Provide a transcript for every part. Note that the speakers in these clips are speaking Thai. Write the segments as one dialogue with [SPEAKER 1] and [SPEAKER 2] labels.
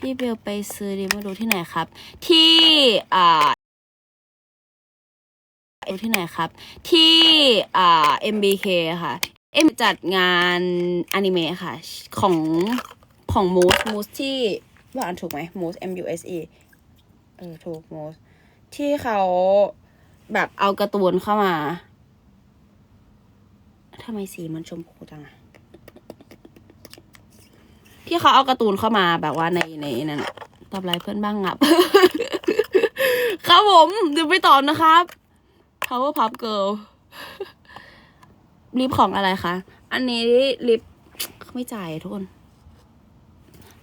[SPEAKER 1] พี่เบลไปซื้อดิมาดูที่ไหนครับ ที่อ่าดูที่ไหนครับ ที่อ่า MBK ค่ะ เอ็มจัดงานอนิเมะค่ะ ของของมูสมูสที่ว่าอ่านถูกไหมมูส M U S E เออถูกมูสที่เขาแบบเอาการ์ตูนเข้ามาทำไมสีมันชมพูจังอะ ที่เขาเอาการ์ตูนเข้ามาแบบว่าในในนั่นตอบไลน์เพื่อนบ้างงับ ครับผมเดี๋ยวไปตอบนะครับ Power Pop Girl ลิปของอะไรคะ อันนี้ลิปไม่จ่ายทุกคน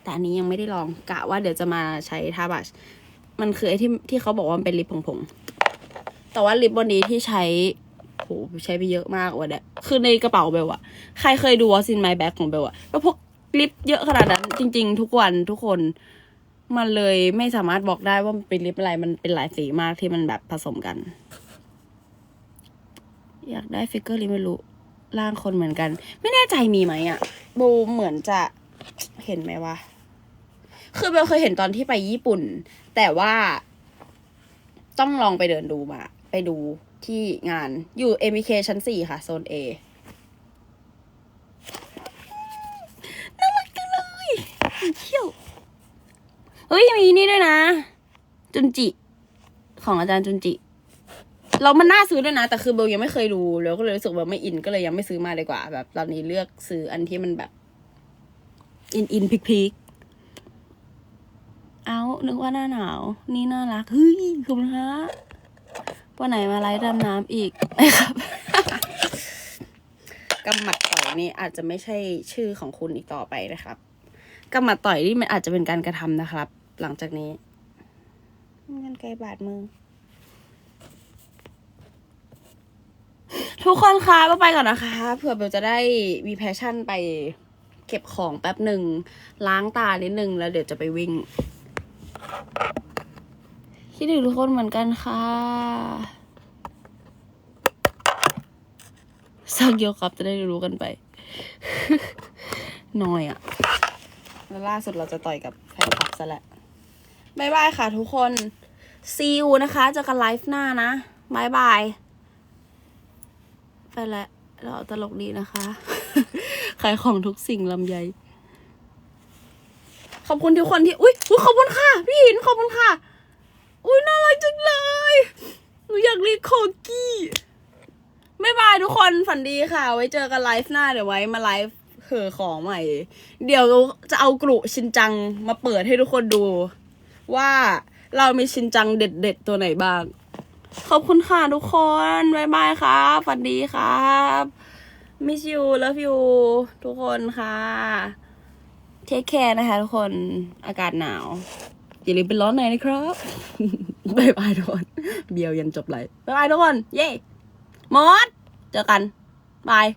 [SPEAKER 1] แต่อันนี้ยังไม่ได้ลองกะว่าเดี๋ยวจะมาใช้ทาบัชมันคือไอ้ที่ที่เขาบอกว่ามันเป็นลิปผงๆแต่ว่าลิปบนนี้ที่ใช้โหใช้ไปเยอะมากว่ะเนี่ยคือในกระเป๋าเบลอะใครเคยดูวอซินไมแบ็กของเบลอะก็พวก ลิปเยอะขนาดนั้น จริง ๆ ทุกวันทุกคน มันเลยไม่สามารถบอกได้ว่ามันเป็นลิปอะไรมันเป็นหลายสีมากที่มันแบบผสมกัน อยากได้ฟิกเกอร์ลิปไม่รู้ร่างคนเหมือนกัน ไม่แน่ใจมีไหมอะโบเหมือนจะเห็นไหมวะคือเบลเคยเห็นตอนที่ไปญี่ปุ่น แต่ว่า ต้องลองไปเดินดูมา ไปดูที่งานอยู่ MBK ชั้นสี่ค่ะ โซน A น่ารักจังเลย เที่ยวเฮ้ยมีนี่ด้วยนะ จุนจิ ของอาจารย์จุนจิ เรามันน่าซื้อด้วยนะ แต่คือเบลยังไม่เคยดูแล้วก็เลยรู้สึกว่าไม่อินก็เลยยังไม่ซื้อมาดีกว่า แบบ ตอนนี้เลือกซื้ออันที่มันแบบ อินอินพิกพิกเอานึกว่าหน้าหนาว นี่น่ารักเฮ้ยคุณฮะวันไหนมาไลฟ์ดำน้ำอีกไหมครับกำหมัดต่อยนี่อาจจะไม่ใช่ชื่อของคุณอีกต่อไปนะครับ กำหมัดต่อยนี่มันอาจจะเป็นการกระทำนะครับ หลังจากนี้เงินไกลบาดมือ ทุกคนคะมาไปก่อนนะคะเผื่อเบลจะได้มีแพชชั่นไปเก็บของแป๊บหนึ่งล้างตานิดนึงแล้วเดี๋ยวจะไปวิ่ง คิดถึงทุกคนเหมือนกันค่ะสักเยอะครับจะได้รู้กันไปน้อยอะ แล้วล่าสุดเราจะต่อยกับแฟนคลับซะแหละบายบายค่ะทุกคนซีอูนะคะเจอกันไลฟ์หน้านะบายบาย ไปล้วเราตลกดีนะคะขายของทุกสิ่งลำไยขอบคุณทุกคนที่ อุ้ยอุ๊ยขอบคุณค่ะ พี่หินขอบคุณค่ะ อุ้ยน่ารักจังเลย หนูอยากเรียกโคกี้บ๊ายบายทุกคนฝันดีค่ะ ไว้เจอกันไลฟ์หน้าเดี๋ยวไว้มาไลฟ์ เหอของใหม่ เดี๋ยวจะเอากรุชินจังมาเปิดให้ทุกคนดู ว่าเรามีชินจังเด็ดๆ ตัวไหนบ้าง ขอบคุณค่ะทุกคนบายบายครับฝันดีครับ miss you love you ทุกคนค่ะเทคแคร์นะคะทุกคนอากาศหนาว อย่าลืมเป็นร้อนในนะครับบายบายทุกคน เบียวยันจบเลยบายบายทุกคน เย้หมดเจอกัน บาย